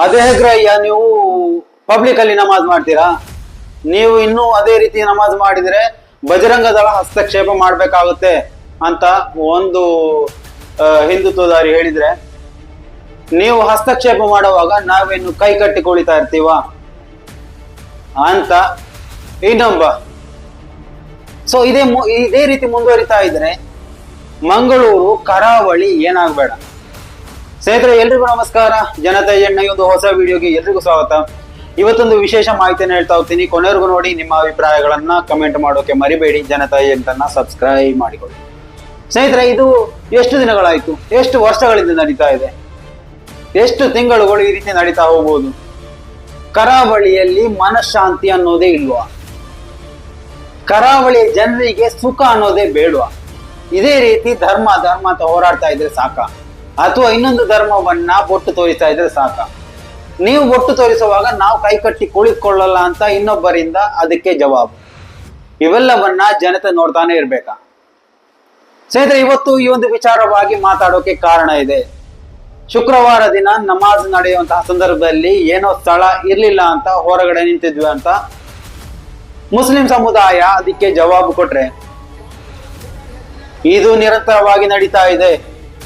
ಅದೇ ಹೇಗ್ರಯ್ಯ ನೀವು ಪಬ್ಲಿಕ್ ಅಲ್ಲಿ ನಮಾಜ್ ಮಾಡ್ತೀರಾ? ನೀವು ಇನ್ನೂ ಅದೇ ರೀತಿ ನಮಾಜ್ ಮಾಡಿದ್ರೆ ಬಜರಂಗ ದಳ ಹಸ್ತಕ್ಷೇಪ ಮಾಡ್ಬೇಕಾಗುತ್ತೆ ಅಂತ ಒಂದು ಹಿಂದುತ್ವದಾರಿ ಹೇಳಿದ್ರೆ, ನೀವು ಹಸ್ತಕ್ಷೇಪ ಮಾಡುವಾಗ ನಾವೇನು ಕೈ ಕಟ್ಟಿ ಕುಳಿತಾ ಇರ್ತೀವ ಅಂತ ಇನ್ನೊಬ್ಬ. ಸೊ ಇದೇ ಇದೇ ರೀತಿ ಮುಂದುವರಿತಾ ಇದ್ರೆ ಮಂಗಳೂರು, ಕರಾವಳಿ ಏನಾಗಬೇಡ. ಸ್ನೇಹಿತರೆ, ಎಲ್ರಿಗೂ ನಮಸ್ಕಾರ. ಜನತಾ ಎಣ್ಣ ಒಂದು ಹೊಸ ವಿಡಿಯೋಗೆ ಎಲ್ರಿಗೂ ಸ್ವಾಗತ. ಇವತ್ತೊಂದು ವಿಶೇಷ ಮಾಹಿತಿಯನ್ನು ಹೇಳ್ತಾ ಹೋಗ್ತೀನಿ. ಕೊನೆವರೆಗೂ ನೋಡಿ, ನಿಮ್ಮ ಅಭಿಪ್ರಾಯಗಳನ್ನ ಕಮೆಂಟ್ ಮಾಡೋಕೆ ಮರಿಬೇಡಿ. ಜನತಾ ಎಂಟನ್ನ ಸಬ್ಸ್ಕ್ರೈಬ್ ಮಾಡಿಕೊಳ್ಳಿ. ಸ್ನೇಹಿತರೆ, ಇದು ಎಷ್ಟು ದಿನಗಳಾಯ್ತು? ಎಷ್ಟು ವರ್ಷಗಳಿಂದ ನಡೀತಾ ಇದೆ? ಎಷ್ಟು ತಿಂಗಳುಗಳು ಈ ರೀತಿ ನಡೀತಾ ಹೋಗ್ಬೋದು? ಕರಾವಳಿಯಲ್ಲಿ ಮನಃಶಾಂತಿ ಅನ್ನೋದೇ ಇಲ್ವಾ? ಕರಾವಳಿಯ ಜನರಿಗೆ ಸುಖ ಅನ್ನೋದೇ ಬೇಡವಾ? ಇದೇ ರೀತಿ ಧರ್ಮ ಧರ್ಮ ಅಂತ ಹೋರಾಡ್ತಾ ಇದ್ರೆ ಸಾಕ. ಅಥವಾ ಇನ್ನೊಂದು ಧರ್ಮವನ್ನ ಬೊಟ್ಟು ತೋರಿಸ್ತಾ ಇದ್ರೆ ಸಾಕ. ನೀವು ಬೊಟ್ಟು ತೋರಿಸುವಾಗ ನಾವು ಕೈ ಕಟ್ಟಿ ಕುಳಿತುಕೊಳ್ಳಲ್ಲ ಅಂತ ಇನ್ನೊಬ್ಬರಿಂದ ಅದಕ್ಕೆ ಜವಾಬು. ಇವೆಲ್ಲವನ್ನ ಜನತೆ ನೋಡ್ತಾನೆ ಇರ್ಬೇಕಾ. ಸ್ನೇಹಿತರೆ, ಇವತ್ತು ಈ ಒಂದು ವಿಚಾರವಾಗಿ ಮಾತಾಡೋಕೆ ಕಾರಣ ಇದೆ. ಶುಕ್ರವಾರ ದಿನ ನಮಾಜ್ ನಡೆಯುವಂತಹ ಸಂದರ್ಭದಲ್ಲಿ ಏನೋ ಸ್ಥಳ ಇರ್ಲಿಲ್ಲ ಅಂತ, ಹೊರಗಡೆ ನಿಂತಿದ್ವಿ ಅಂತ ಮುಸ್ಲಿಂ ಸಮುದಾಯ ಅದಕ್ಕೆ ಜವಾಬು ಕೊಟ್ರೆ, ಇದು ನಿರಂತರವಾಗಿ ನಡೀತಾ ಇದೆ.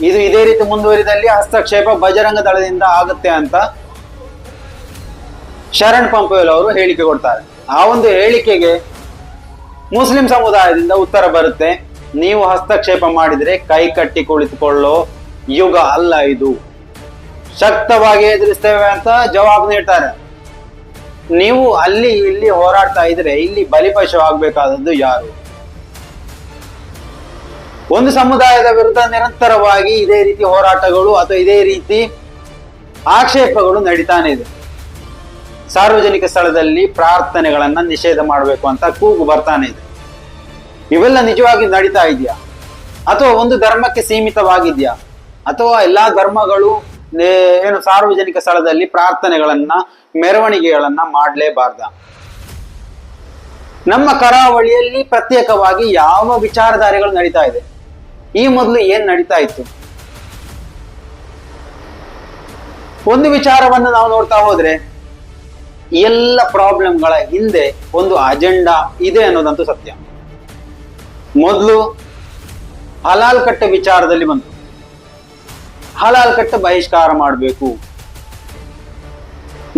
ಇದು ಇದೇ ರೀತಿ ಮುಂದುವರಿದಲ್ಲಿ ಹಸ್ತಕ್ಷೇಪ ಬಜರಂಗ ದಳದಿಂದ ಆಗುತ್ತೆ ಅಂತ ಶರಣ್ ಪಂಪೇಲ್ ಅವರು ಹೇಳಿಕೆ ಕೊಡ್ತಾರೆ. ಆ ಒಂದು ಹೇಳಿಕೆಗೆ ಮುಸ್ಲಿಂ ಸಮುದಾಯದಿಂದ ಉತ್ತರ ಬರುತ್ತೆ. ನೀವು ಹಸ್ತಕ್ಷೇಪ ಮಾಡಿದ್ರೆ ಕೈ ಕಟ್ಟಿ ಕುಳಿತುಕೊಳ್ಳೋ ಯುಗ ಅಲ್ಲ ಇದು. ಶಕ್ತವಾಗಿ ಎದುರಿಸ್ತೇವೆ ಅಂತ ಜವಾಬ್ ನೀಡ್ತಾರೆ. ನೀವು ಅಲ್ಲಿ ಇಲ್ಲಿ ಹೋರಾಡ್ತಾ ಇದ್ರೆ ಇಲ್ಲಿ ಬಲಿಪಶು ಆಗ್ಬೇಕಾದದ್ದು ಯಾರು? ಒಂದು ಸಮುದಾಯದ ವಿರುದ್ಧ ನಿರಂತರವಾಗಿ ಇದೇ ರೀತಿ ಹೋರಾಟಗಳು ಅಥವಾ ಇದೇ ರೀತಿ ಆಕ್ಷೇಪಗಳು ನಡೀತಾನೆ ಇದೆ. ಸಾರ್ವಜನಿಕ ಸ್ಥಳದಲ್ಲಿ ಪ್ರಾರ್ಥನೆಗಳನ್ನ ನಿಷೇಧ ಮಾಡಬೇಕು ಅಂತ ಕೂಗು ಬರ್ತಾನೆ ಇದೆ. ಇವೆಲ್ಲ ನಿಜವಾಗಿ ನಡೀತಾ ಇದೆಯಾ? ಅಥವಾ ಒಂದು ಧರ್ಮಕ್ಕೆ ಸೀಮಿತವಾಗಿದೆಯಾ? ಅಥವಾ ಎಲ್ಲಾ ಧರ್ಮಗಳು ಏನು ಸಾರ್ವಜನಿಕ ಸ್ಥಳದಲ್ಲಿ ಪ್ರಾರ್ಥನೆಗಳನ್ನ, ಮೆರವಣಿಗೆಗಳನ್ನ ಮಾಡಲೇಬಾರ್ದ? ನಮ್ಮ ಕರಾವಳಿಯಲ್ಲಿ ಪ್ರತ್ಯೇಕವಾಗಿ ಯಾವ ವಿಚಾರಧಾರೆಗಳು ನಡೀತಾ ಇದೆ? ಈ ಮೊದಲು ಏನ್ ನಡೀತಾ ಇತ್ತು? ಒಂದು ವಿಚಾರವನ್ನು ನಾವು ನೋಡ್ತಾ ಹೋದ್ರೆ, ಎಲ್ಲ ಪ್ರಾಬ್ಲಮ್ಗಳ ಹಿಂದೆ ಒಂದು ಅಜೆಂಡಾ ಇದೆ ಅನ್ನೋದಂತೂ ಸತ್ಯ. ಮೊದಲು ಹಲಾಲ್ ಕಟ್ಟೆ ವಿಚಾರದಲ್ಲಿ ಬಂತು. ಹಲಾಲ್ ಕಟ್ಟೆ ಬಹಿಷ್ಕಾರ ಮಾಡಬೇಕು.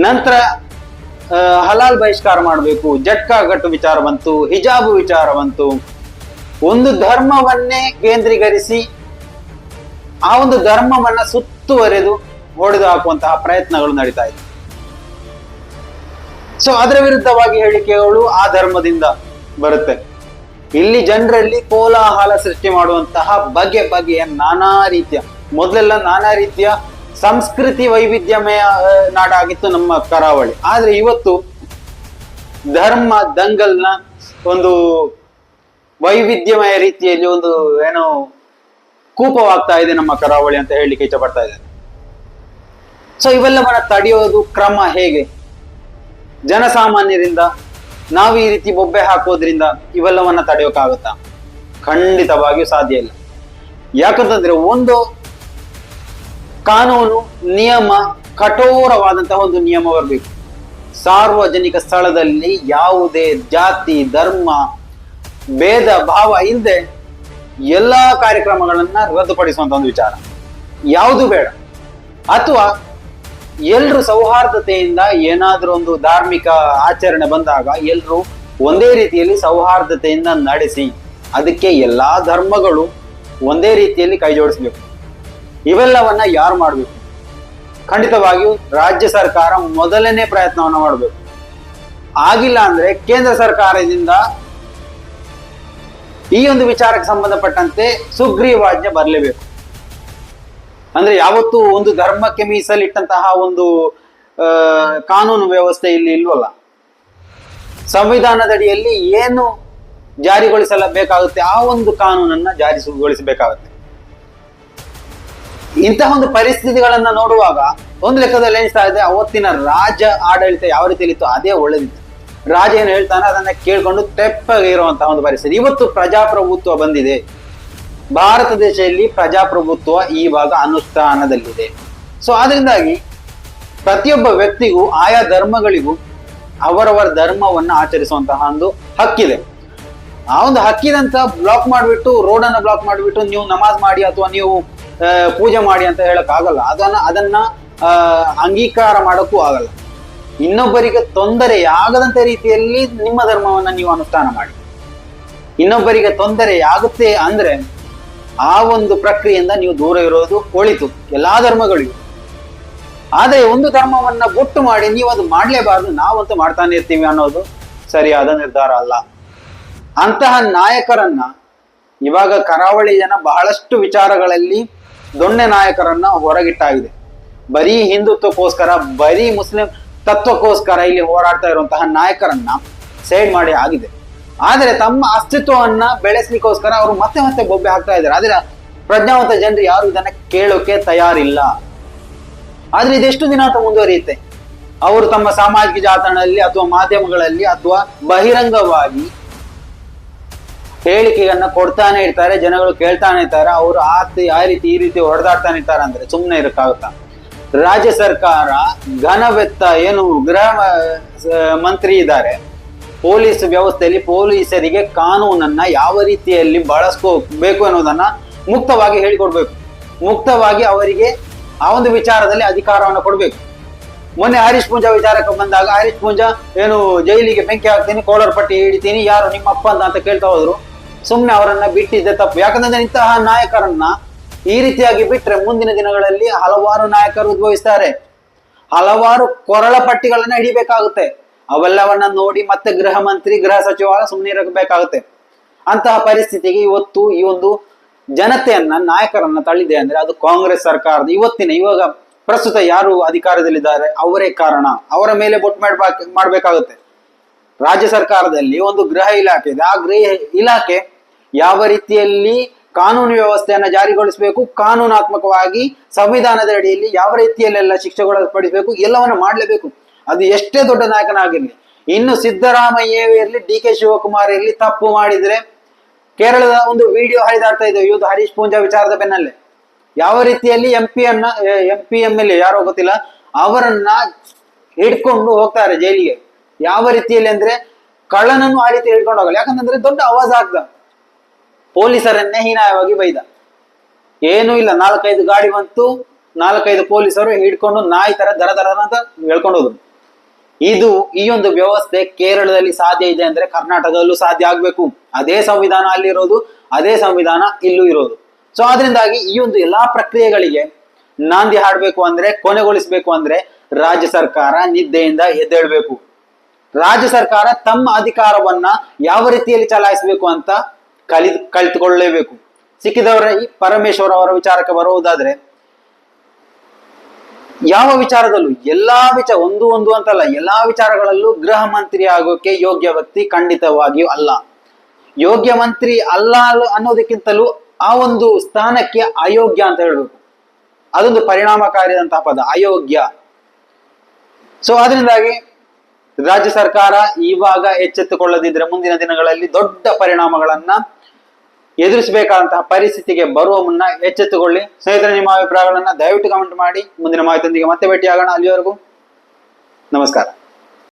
ನಂತರ ಹಲಾಲ್ ಬಹಿಷ್ಕಾರ ಮಾಡಬೇಕು. ಜಟ್ಕಾ ಕಟ್ಟು ವಿಚಾರ ಬಂತು, ಹಿಜಾಬು ವಿಚಾರ ಬಂತು. ಒಂದು ಧರ್ಮವನ್ನೇ ಕೇಂದ್ರೀಕರಿಸಿ ಆ ಒಂದು ಧರ್ಮವನ್ನ ಸುತ್ತುವರೆದು ಹೊಡೆದು ಹಾಕುವಂತಹ ಪ್ರಯತ್ನಗಳು ನಡೀತಾ ಇದೆ. ಸೊ ಅದರ ವಿರುದ್ಧವಾಗಿ ಹೇಳಿಕೆಗಳು ಆ ಧರ್ಮದಿಂದ ಬರುತ್ತೆ. ಇಲ್ಲಿ ಜನರಲ್ಲಿ ಕೋಲಾಹಲ ಸೃಷ್ಟಿ ಮಾಡುವಂತಹ ಬಗೆ ಬಗೆಯ ನಾನಾ ರೀತಿಯ, ಮೊದಲೆಲ್ಲ ನಾನಾ ರೀತಿಯ ಸಂಸ್ಕೃತಿ ವೈವಿಧ್ಯಮಯ ನಾಡಾಗಿತ್ತು ನಮ್ಮ ಕರಾವಳಿ. ಆದ್ರೆ ಇವತ್ತು ಧರ್ಮ ದಂಗಲ್ನ ಒಂದು ವೈವಿಧ್ಯಮಯ ರೀತಿಯಲ್ಲಿ ಒಂದು ಏನೋ ಕೂಪವಾಗ್ತಾ ಇದೆ ನಮ್ಮ ಕರಾವಳಿ ಅಂತ ಹೇಳಲಿಕ್ಕೆ ಇಷ್ಟಪಡ್ತಾ ಇದ್ದಾರೆ ಸೊ ಇವೆಲ್ಲವನ್ನ ತಡೆಯೋದು ಕ್ರಮ ಹೇಗೆ? ಜನಸಾಮಾನ್ಯರಿಂದ ನಾವು ಈ ರೀತಿ ಬೊಬ್ಬೆ ಹಾಕೋದ್ರಿಂದ ಇವೆಲ್ಲವನ್ನ ತಡೆಯೋಕ್ಕಾಗುತ್ತಾ? ಖಂಡಿತವಾಗಿಯೂ ಸಾಧ್ಯ ಇಲ್ಲ. ಯಾಕಂತಂದ್ರೆ ಒಂದು ಕಾನೂನು, ನಿಯಮ, ಕಠೋರವಾದಂತಹ ಒಂದು ನಿಯಮ ಬರಬೇಕು. ಸಾರ್ವಜನಿಕ ಸ್ಥಳದಲ್ಲಿ ಯಾವುದೇ ಜಾತಿ, ಧರ್ಮ ಭೇದ ಭಾವ ಇಲ್ಲದೆ ಎಲ್ಲಾ ಕಾರ್ಯಕ್ರಮಗಳನ್ನ ರದ್ದುಪಡಿಸುವಂತ ಒಂದು ವಿಚಾರ. ಯಾವುದು ಬೇಡ. ಅಥವಾ ಎಲ್ರು ಸೌಹಾರ್ದತೆಯಿಂದ ಏನಾದ್ರೂ ಒಂದು ಧಾರ್ಮಿಕ ಆಚರಣೆ ಬಂದಾಗ ಎಲ್ರು ಒಂದೇ ರೀತಿಯಲ್ಲಿ ಸೌಹಾರ್ದತೆಯಿಂದ ನಡೆಸಿ ಅದಕ್ಕೆ ಎಲ್ಲಾ ಧರ್ಮಗಳು ಒಂದೇ ರೀತಿಯಲ್ಲಿ ಕೈ ಜೋಡಿಸ್ಬೇಕು. ಇವೆಲ್ಲವನ್ನ ಯಾರು ಮಾಡಬೇಕು? ಖಂಡಿತವಾಗಿಯೂ ರಾಜ್ಯ ಸರ್ಕಾರ ಮೊದಲನೇ ಪ್ರಯತ್ನವನ್ನು ಮಾಡಬೇಕು. ಆಗಿಲ್ಲ ಅಂದ್ರೆ ಕೇಂದ್ರ ಸರ್ಕಾರದಿಂದ ಈ ಒಂದು ವಿಚಾರಕ್ಕೆ ಸಂಬಂಧಪಟ್ಟಂತೆ ಸುಗ್ರೀವಾಜ್ಞೆ ಬರಲೇಬೇಕು. ಅಂದ್ರೆ ಯಾವತ್ತು ಒಂದು ಧರ್ಮಕ್ಕೆ ಮೀಸಲಿಟ್ಟಂತಹ ಒಂದು ಕಾನೂನು ವ್ಯವಸ್ಥೆ ಇಲ್ಲಿ ಇಲ್ವಲ್ಲ? ಸಂವಿಧಾನದಡಿಯಲ್ಲಿ ಏನು ಜಾರಿಗೊಳಿಸಲಬೇಕಾಗುತ್ತೆ, ಆ ಒಂದು ಕಾನೂನನ್ನ ಜಾರಿಗೊಳಿಸಬೇಕಾಗುತ್ತೆ ಇಂತಹ ಒಂದು ಪರಿಸ್ಥಿತಿಗಳನ್ನ ನೋಡುವಾಗ, ಒಂದು ಲೆಕ್ಕದಲ್ಲಿ ಏನಿಸ್ತಾ ಇದೆ, ಅವತ್ತಿನ ರಾಜ ಆಡಳಿತ ಯಾವ ರೀತಿಯಲ್ಲಿತ್ತು, ಅದೇ ಒಳ್ಳೇದಿತ್ತು. ರಾಜ ಏನು ಹೇಳ್ತಾನೆ? ಅದನ್ನ ಕೇಳ್ಕೊಂಡು ತೆಪ್ಪಗೆ ಇರುವಂತಹ ಒಂದು ಪರಿಸ್ಥಿತಿ. ಇವತ್ತು ಪ್ರಜಾಪ್ರಭುತ್ವ ಬಂದಿದೆ. ಭಾರತ ದೇಶದಲ್ಲಿ ಪ್ರಜಾಪ್ರಭುತ್ವ ಈ ಭಾಗ ಅನುಷ್ಠಾನದಲ್ಲಿದೆ. ಸೊ ಅದರಿಂದಾಗಿ ಪ್ರತಿಯೊಬ್ಬ ವ್ಯಕ್ತಿಗೂ, ಆಯಾ ಧರ್ಮಗಳಿಗೂ ಅವರವರ ಧರ್ಮವನ್ನು ಆಚರಿಸುವಂತಹ ಒಂದು ಹಕ್ಕಿದೆ. ಆ ಒಂದು ಹಕ್ಕಿದಂತ ಬ್ಲಾಕ್ ಮಾಡಿಬಿಟ್ಟು ರೋಡನ್ನ ಬ್ಲಾಕ್ ಮಾಡಿಬಿಟ್ಟು ನೀವು ನಮಾಜ್ ಮಾಡಿ ಅಥವಾ ನೀವು ಪೂಜೆ ಮಾಡಿ ಅಂತ ಹೇಳಕ್ ಆಗಲ್ಲ ಅದನ್ನ ಅದನ್ನ ಅಂಗೀಕಾರ ಮಾಡೋಕ್ಕೂ ಆಗಲ್ಲ. ಇನ್ನೊಬ್ಬರಿಗೆ ತೊಂದರೆಯಾಗದಂತ ರೀತಿಯಲ್ಲಿ ನಿಮ್ಮ ಧರ್ಮವನ್ನು ನೀವು ಅನುಷ್ಠಾನ ಮಾಡಿ. ಇನ್ನೊಬ್ಬರಿಗೆ ತೊಂದರೆಯಾಗುತ್ತೆ ಅಂದ್ರೆ ಆ ಒಂದು ಪ್ರಕ್ರಿಯೆಯಿಂದ ನೀವು ದೂರ ಇರೋದು ಒಳಿತು. ಎಲ್ಲಾ ಧರ್ಮಗಳಿಗೂ ಆದರೆ ಒಂದು ಧರ್ಮವನ್ನ ಬೊಟ್ಟು ಮಾಡಿ ನೀವು ಅದು ಮಾಡ್ಲೇಬಾರದು, ನಾವಂತೂ ಮಾಡ್ತಾನೆ ಇರ್ತೀವಿ ಅನ್ನೋದು ಸರಿಯಾದ ನಿರ್ಧಾರ ಅಲ್ಲ. ಅಂತಹ ನಾಯಕರನ್ನ ಇವಾಗ ಕರಾವಳಿ ಜನ ಬಹಳಷ್ಟು ವಿಚಾರಗಳಲ್ಲಿ ದೊಣ್ಣೆ ನಾಯಕರನ್ನ ಹೊರಗಿಟ್ಟಾಗಿದೆ. ಬರೀ ಹಿಂದುತ್ವಕ್ಕೋಸ್ಕರ ಬರೀ ಮುಸ್ಲಿಂ ತತ್ವಕ್ಕೋಸ್ಕರ ಇಲ್ಲಿ ಹೋರಾಡ್ತಾ ಇರುವಂತಹ ನಾಯಕರನ್ನ ಸೈಡ್ ಮಾಡಿ ಆಗಿದೆ. ಆದರೆ ತಮ್ಮ ಅಸ್ತಿತ್ವವನ್ನ ಬೆಳೆಸಲಿಕ್ಕೋಸ್ಕರ ಅವರು ಮತ್ತೆ ಮತ್ತೆ ಬೊಬ್ಬೆ ಹಾಕ್ತಾ ಇದ್ದಾರೆ. ಆದ್ರೆ ಪ್ರಜ್ಞಾವಂತ ಜನರು ಯಾರು ಇದನ್ನ ಕೇಳೋಕೆ ತಯಾರಿಲ್ಲ. ಆದ್ರೆ ಇದೆಷ್ಟು ದಿನ ಅಂತ ಮುಂದುವರಿಯುತ್ತೆ? ಅವರು ತಮ್ಮ ಸಾಮಾಜಿಕ ಜಾತಾಣದಲ್ಲಿ ಅಥವಾ ಮಾಧ್ಯಮಗಳಲ್ಲಿ ಅಥವಾ ಬಹಿರಂಗವಾಗಿ ಹೇಳಿಕೆಯನ್ನ ಕೊಡ್ತಾನೆ ಇರ್ತಾರೆ, ಜನಗಳು ಕೇಳ್ತಾನೆ ಇರ್ತಾರೆ, ಅವರು ಆ ಆ ರೀತಿ ಈ ರೀತಿ ಹೊಡೆದಾಡ್ತಾನೆ ಇರ್ತಾರೆ ಅಂದ್ರೆ ಸುಮ್ಮನೆ ಇರಕ್ಕಾಗುತ್ತಾ? ರಾಜ್ಯ ಸರ್ಕಾರ ಘನವೆತ್ತ ಏನು ಗೃಹ ಮಂತ್ರಿ ಇದ್ದಾರೆ. ಪೊಲೀಸ್ ವ್ಯವಸ್ಥೆಯಲ್ಲಿ ಪೊಲೀಸರಿಗೆ ಕಾನೂನನ್ನ ಯಾವ ರೀತಿಯಲ್ಲಿ ಬಳಸ್ಕೋಬೇಕು ಅನ್ನೋದನ್ನ ಮುಕ್ತವಾಗಿ ಹೇಳಿಕೊಡ್ಬೇಕು. ಮುಕ್ತವಾಗಿ ಅವರಿಗೆ ಆ ಒಂದು ವಿಚಾರದಲ್ಲಿ ಅಧಿಕಾರವನ್ನು ಕೊಡಬೇಕು. ಮೊನ್ನೆ ಹರೀಶ್ ಪೂಂಜಾ ವಿಚಾರಕ್ಕೆ ಬಂದಾಗ, ಹರೀಶ್ ಪೂಂಜಾ, ಏನು ಜೈಲಿಗೆ ಬೆಂಕಿ ಹಾಕ್ತೀನಿ, ಕೋಲರ್ ಪಟ್ಟಿ ಹಿಡಿತೀನಿ, ಯಾರು ನಿಮ್ಮ ಅಪ್ಪ ಅಂತ ಕೇಳ್ತಾ ಹೋದ್ರು. ಸುಮ್ಮನೆ ಅವರನ್ನ ಬಿಟ್ಟಿದ್ದೆ ತಪ್ಪು. ಯಾಕಂದ್ರೆ ಇಂತಹ ನಾಯಕರನ್ನ ಈ ರೀತಿಯಾಗಿ ಬಿಟ್ರೆ ಮುಂದಿನ ದಿನಗಳಲ್ಲಿ ಹಲವಾರು ನಾಯಕರು ಉದ್ಭವಿಸ್ತಾರೆ. ಹಲವಾರು ಕೊರಳ ಪಟ್ಟಿಗಳನ್ನ ಹಿಡಿಬೇಕಾಗುತ್ತೆ. ಅವೆಲ್ಲವನ್ನ ನೋಡಿ ಮತ್ತೆ ಗೃಹ ಮಂತ್ರಿ, ಗೃಹ ಸಚಿವಾಲಯ ಸುಮ್ಮನೆ ಇರಬೇಕಾಗುತ್ತೆ. ಅಂತಹ ಪರಿಸ್ಥಿತಿಗೆ ಇವತ್ತು ಈ ಒಂದು ಜನತೆಯನ್ನ, ನಾಯಕರನ್ನ ತಳ್ಳಿದೆ ಅಂದ್ರೆ ಅದು ಕಾಂಗ್ರೆಸ್ ಸರ್ಕಾರದ ಇವತ್ತಿನ ಇವಾಗ ಪ್ರಸ್ತುತ ಯಾರು ಅಧಿಕಾರದಲ್ಲಿದ್ದಾರೆ ಅವರೇ ಕಾರಣ. ಅವರ ಮೇಲೆ ಬೊಟ್ ಮಾಡ್ಬೇಕ, ಮಾಡ್ಬೇಕಾಗುತ್ತೆ. ರಾಜ್ಯ ಸರ್ಕಾರದಲ್ಲಿ ಒಂದು ಗೃಹ ಇಲಾಖೆ ಇದೆ. ಆ ಗೃಹ ಇಲಾಖೆ ಯಾವ ರೀತಿಯಲ್ಲಿ ಕಾನೂನು ವ್ಯವಸ್ಥೆಯನ್ನು ಜಾರಿಗೊಳಿಸಬೇಕು, ಕಾನೂನಾತ್ಮಕವಾಗಿ ಸಂವಿಧಾನದ ಅಡಿಯಲ್ಲಿ ಯಾವ ರೀತಿಯಲ್ಲೆಲ್ಲ ಶಿಕ್ಷೆಗಳು ಪಡಿಸಬೇಕು ಎಲ್ಲವನ್ನು ಮಾಡಲೇಬೇಕು. ಅದು ಎಷ್ಟೇ ದೊಡ್ಡ ನಾಯಕನಾಗಿರಲಿ, ಇನ್ನು ಸಿದ್ದರಾಮಯ್ಯ ಇರಲಿ, ಡಿ ಕೆ ಶಿವಕುಮಾರ್ ಇರಲಿ, ತಪ್ಪು ಮಾಡಿದ್ರೆ, ಕೇರಳದ ಒಂದು ವಿಡಿಯೋ ಹರಿದಾಡ್ತಾ ಇದೆ ಇವತ್ತು ಹರೀಶ್ ಪೂಂಜಾ ವಿಚಾರದ ಬೆನ್ನಲ್ಲೇ. ಯಾವ ರೀತಿಯಲ್ಲಿ ಎಂ ಪಿ ಅನ್ನ, M P M L A, ಯಾರೋ ಗೊತ್ತಿಲ್ಲ, ಅವರನ್ನ ಹಿಡ್ಕೊಂಡು ಹೋಗ್ತಾರೆ ಜೈಲಿಗೆ. ಯಾವ ರೀತಿಯಲ್ಲಿ ಅಂದ್ರೆ ಕಳ್ಳನನ್ನು ಆ ರೀತಿ ಹಿಡ್ಕೊಂಡು ಹೋಗಲ್ಲ. ಯಾಕಂತಂದ್ರೆ ದೊಡ್ಡ ಆವಾಜ್ ಆಗ್ದ. ಪೊಲೀಸರನ್ನೇ ಹೀನಾಯವಾಗಿ ಬೈದ. ಏನೂ ಇಲ್ಲ. ನಾಲ್ಕೈದು ಗಾಡಿ ಬಂತು. ನಾಲ್ಕೈದು ಪೊಲೀಸರು ಹಿಡ್ಕೊಂಡು ನಾಯಿ ತರ ದರ ದರ ಅಂತ ಹೇಳ್ಕೊಂಡು ಹೋದ್ರು. ಇದು ಈ ಒಂದು ವ್ಯವಸ್ಥೆ ಕೇರಳದಲ್ಲಿ ಸಾಧ್ಯ ಇದೆ ಅಂದ್ರೆ ಕರ್ನಾಟಕದಲ್ಲೂ ಸಾಧ್ಯ ಆಗ್ಬೇಕು. ಅದೇ ಸಂವಿಧಾನ ಅಲ್ಲಿರೋದು ಅದೇ ಸಂವಿಧಾನ ಇಲ್ಲೂ ಇರೋದು. ಸೊ ಅದರಿಂದಾಗಿ ಈ ಒಂದು ಎಲ್ಲಾ ಪ್ರಕ್ರಿಯೆಗಳಿಗೆ ನಾಂದಿ ಹಾಡ್ಬೇಕು ಅಂದ್ರೆ, ಕೊನೆಗೊಳಿಸಬೇಕು ಅಂದ್ರೆ ರಾಜ್ಯ ಸರ್ಕಾರ ನಿದ್ದೆಯಿಂದ ಎದ್ದೇಳ್ಬೇಕು. ರಾಜ್ಯ ಸರ್ಕಾರ ತಮ್ಮ ಅಧಿಕಾರವನ್ನ ಯಾವ ರೀತಿಯಲ್ಲಿ ಚಲಾಯಿಸಬೇಕು ಅಂತ ಕಲಿ ಕಲಿತುಕೊಳ್ಳಲೇಬೇಕು ಸಿಕ್ಕಿದವರ ಪರಮೇಶ್ವರ್ ಅವರ ವಿಚಾರಕ್ಕೆ ಬರುವುದಾದ್ರೆ, ಯಾವ ವಿಚಾರದಲ್ಲೂ, ಎಲ್ಲಾ ವಿಚಾರ ಒಂದು ಒಂದು ಅಂತಲ್ಲ, ಎಲ್ಲಾ ವಿಚಾರಗಳಲ್ಲೂ ಗೃಹ ಮಂತ್ರಿ ಆಗೋಕೆ ಯೋಗ್ಯ ವ್ಯಕ್ತಿ ಖಂಡಿತವಾಗಿಯೂ ಅಲ್ಲ. ಯೋಗ್ಯ ಮಂತ್ರಿ ಅಲ್ಲ ಅಲ್ಲ- ಅನ್ನೋದಕ್ಕಿಂತಲೂ ಆ ಒಂದು ಸ್ಥಾನಕ್ಕೆ ಅಯೋಗ್ಯ ಅಂತ ಹೇಳ್ಬೇಕು. ಅದೊಂದು ಪರಿಣಾಮಕಾರಿಯಾದಂತಹ ಪದ, ಅಯೋಗ್ಯ. ಸೊ ಅದರಿಂದಾಗಿ ರಾಜ್ಯ ಸರ್ಕಾರ ಇವಾಗ ಎಚ್ಚೆತ್ತುಕೊಳ್ಳದಿದ್ರೆ ಮುಂದಿನ ದಿನಗಳಲ್ಲಿ ದೊಡ್ಡ ಪರಿಣಾಮಗಳನ್ನ ಎದುರಿಸಬೇಕಾದಂತಹ ಪರಿಸ್ಥಿತಿಗೆ ಬರುವ ಮುನ್ನ ಎಚ್ಚೆತ್ತುಕೊಳ್ಳಿ. ಸ್ನೇಹಿತರೆ, ನಿಮ್ಮ ಅಭಿಪ್ರಾಯಗಳನ್ನ ದಯವಿಟ್ಟು ಕಮೆಂಟ್ ಮಾಡಿ. ಮುಂದಿನ ಮಾಹಿತಿಯೊಂದಿಗೆ ಮತ್ತೆ ಭೇಟಿಯಾಗೋಣ. ಅಲ್ಲಿವರೆಗೂ ನಮಸ್ಕಾರ.